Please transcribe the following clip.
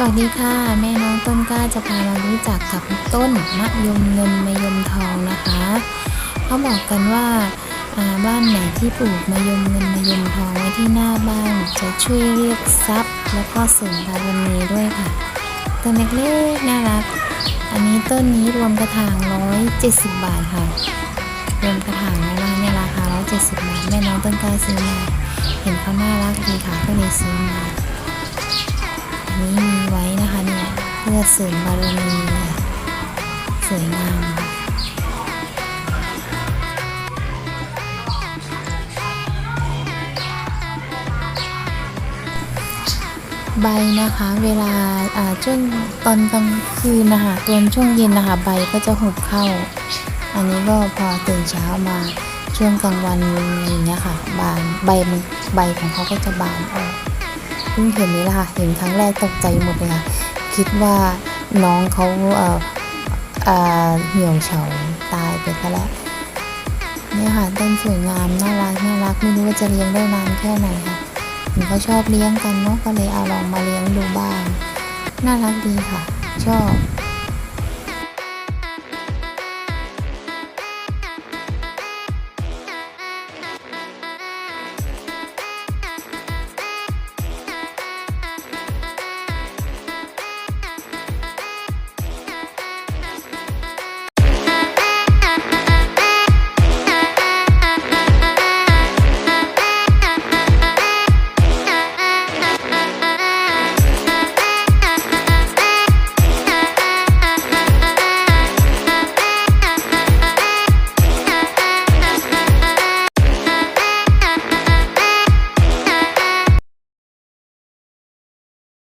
สวัสดีค่ะ แม่น้องต้นกล้าจะพามารู้จักกับต้นมะยมเงินมะยมทองนะคะเขาบอกกันว่าอ่าบ้านไหนที่ปลูกมะยมเงินมะยมทองไว้ที่หน้าบ้านจะช่วยเรียกทรัพย์ แล้วก็เสริมบารมีด้วยค่ะต้นเล็กๆน่ารัก อันนี้ต้นนี้รวมกระถาง170บาทค่ะรวมกระถางนะคะในราคา170บาทแม่น้องต้นกล้าซื้อมาเห็นเขาน่ารักดีค่ะก็เลยซื้อมาอันนี้ เพื่อเสริมบารมีสวยงามใบนะคะเวลาช่วงตอนกลางคืนนะคะตอนช่วงเย็นนะคะใบก็จะหุบเข้า อันนี้ก็พอตื่นเช้ามาช่วงกลางวันอะไรอย่างเงี้ยค่ะ บานใบมันใบของเขาก็จะบานออกเพิ่งเห็นนี้ละค่ะเห็นครั้งแรกตกใจหมดเลยค่ะ คิดว่าน้องเขาเอ่อเอ่อเหี่ยวเฉาตายไปซะแล้วเนี่ยค่ะต้นสวยงามน่ารักน่ารักไม่รู้ว่าจะเลี้ยงได้นานแค่ไหนค่ะหนก็ชอบเลี้ยงกันเนาะก็เลยเอาลองมาเลี้ยงดูบ้าง น่ารักดีค่ะ ชอบ